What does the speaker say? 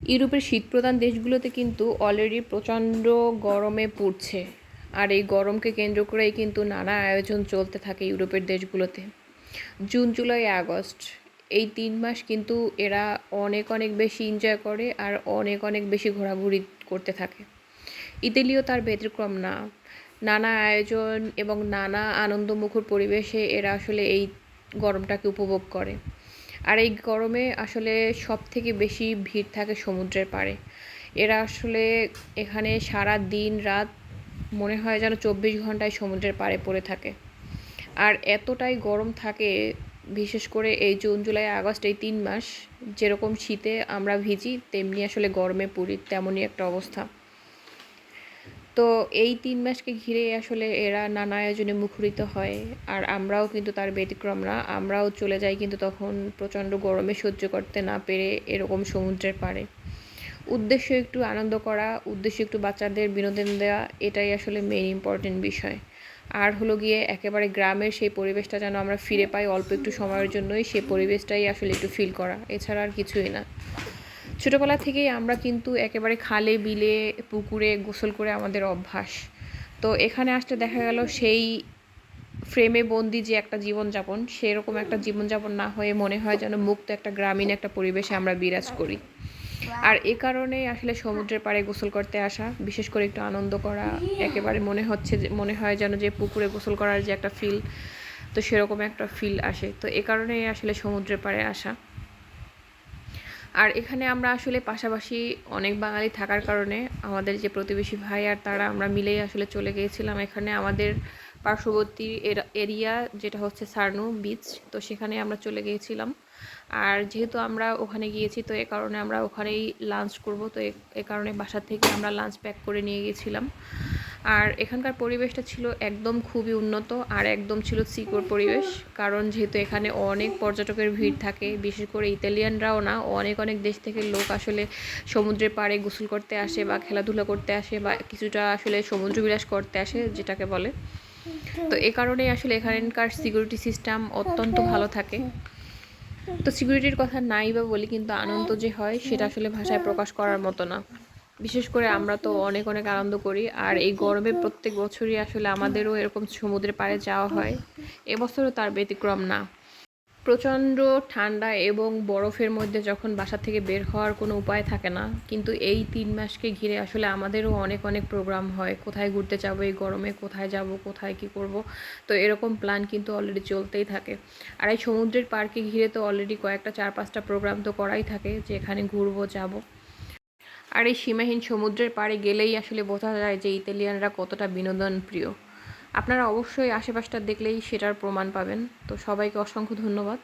ইউরোপের শীতপ্রধান দেশগুলোতে কিন্তু অলরেডি প্রচণ্ড গরমে পড়ছে। আর এই গরমকে কেন্দ্র করেই কিন্তু নানা আয়োজন চলতে থাকে ইউরোপের দেশগুলোতে। জুন, জুলাই, আগস্ট, এই তিন মাস কিন্তু এরা অনেক অনেক বেশি এনজয় করে আর অনেক অনেক বেশি ঘোরাঘুরি করতে থাকে। ইতালিও তার ব্যতিক্রম না। নানা আয়োজন এবং নানা আনন্দমুখর পরিবেশে এরা আসলে এই গরমটাকে উপভোগ করে। আর এই গরমে আসলে সব থেকে বেশি ভিড় থাকে সমুদ্রের পাড়ে। এরা আসলে এখানে সারা দিন রাত মনে হয় যেন চব্বিশ ঘন্টায় সমুদ্রের পাড়ে পড়ে থাকে। আর এতটাই গরম থাকে, বিশেষ করে এই জুন, জুলাই, আগস্ট এই তিন মাস, যেরকম শীতে আমরা ভিজি, তেমনি আসলে গরমে পড়ি তেমনই একটা অবস্থা। তো এই তিন মাসকে ঘিরে আসলে এরা নানা আয়োজনে মুখরিত হয়। আর আমরাও কিন্তু তার ব্যতিক্রম না। আমরাও চলে যাই কিন্তু তখন প্রচণ্ড গরমে সহ্য করতে না পেরে এরকম সমুদ্রের পাড়ে। উদ্দেশ্য একটু আনন্দ করা, উদ্দেশ্য একটু বাচ্চাদের বিনোদন দেওয়া এটাই আসলে মেন ইম্পর্টেন্ট বিষয়। আর হলো গিয়ে একেবারে গ্রামের সেই পরিবেশটা যেন আমরা ফিরে পাই অল্প একটু সময়ের জন্যই সেই পরিবেশটাই আসলে একটু ফিল করা। এছাড়া আর কিছুই না। ছোটোবেলা থেকেই আমরা কিন্তু একেবারে খালে, বিলে, পুকুরে গোসল করে আমাদের অভ্যাস। তো এখানে আসতে দেখা গেল সেই ফ্রেমে বন্দি যে একটা জীবনযাপন, সেরকম একটা জীবনযাপন না হয়ে মনে হয় যেন মুক্ত একটা গ্রামীণ একটা পরিবেশে আমরা বিরাজ করি। আর এ কারণে আসলে সমুদ্রের পাড়ে গোসল করতে আসা, বিশেষ করে একটু আনন্দ করা, একেবারে মনে হচ্ছে যে, মনে হয় যেন যে পুকুরে গোসল করার যে একটা ফিল তো সেরকম একটা ফিল আসে। তো এ কারণেই আসলে সমুদ্রের পাড়ে আসা। আর এখানে আমরা আসলে পাশাপাশি অনেক বাঙালি থাকার কারণে আমাদের যে প্রতিবেশী ভাই আর তারা আমরা মিলেই আসলে চলে গিয়েছিলাম এখানে। আমাদের পার্শ্ববর্তী এরিয়া যেটা হচ্ছে সার্নু বিচ তো সেখানে আমরা চলে গিয়েছিলাম। আর যেহেতু আমরা ওখানে গিয়েছি, তো এ কারণে আমরা ওখানেই লাঞ্চ করব। তো এ কারণে বাসা থেকে আমরা লাঞ্চ প্যাক করে নিয়ে গিয়েছিলাম। আর এখানকার পরিবেশটা ছিল একদম খুবই উন্নত আর একদম ছিল সিকিউর পরিবেশ, কারণ যেহেতু এখানে অনেক পর্যটকের ভিড় থাকে, বিশেষ করে ইতালিয়ানরাও না, অনেক অনেক দেশ থেকে লোক আসলে সমুদ্রের পাড়ে গোসল করতে আসে বা খেলাধুলা করতে আসে বা কিছুটা আসলে সমুদ্র বিলাস করতে আসে, যেটাকে বলে। তো এ কারণেই আসলে এখানকার সিকিউরিটি সিস্টেম অত্যন্ত ভালো থাকে। তো সিকিউরিটির কথা নাই বা বলি, কিন্তু আনন্দ যে হয়, সেটা আসলে ভাষায় প্রকাশ করার মতো না। বিশেষ করে আমরা তো অনেক অনেক আনন্দ করি, আর এই গরমে প্রত্যেক বছরই আসলে আমাদেরও এরকম সমুদ্রের পাড়ে যাওয়া হয়। এবছরও তার ব্যতিক্রম না। প্রচণ্ড ঠান্ডা এবং বরফের মধ্যে যখন বাসা থেকে বের হওয়ার কোনো উপায় থাকে না, কিন্তু এই তিন মাসকে ঘিরে আসলে আমাদেরও অনেক অনেক প্রোগ্রাম হয়। কোথায় ঘুরতে যাব এই গরমে, কোথায় যাব, কোথায় কি করব? তো এরকম প্ল্যান কিন্তু অলরেডি চলতেই থাকে। আর এই সমুদ্রের পার্কে ঘিরে তো অলরেডি কয়েকটা, চার পাঁচটা প্রোগ্রাম তো করাই থাকে যে এখানে ঘুরবো, যাব। আর এই সীমাহীন সমুদ্রের পাড়ে গেলেই আসলে বোঝা যায় যে ইতালিয়ানরা কতটা বিনোদন প্রিয় আপনারা অবশ্যই আশেপাশটা দেখলেই সেটার প্রমাণ পাবেন। তো সবাইকে অসংখ্য ধন্যবাদ।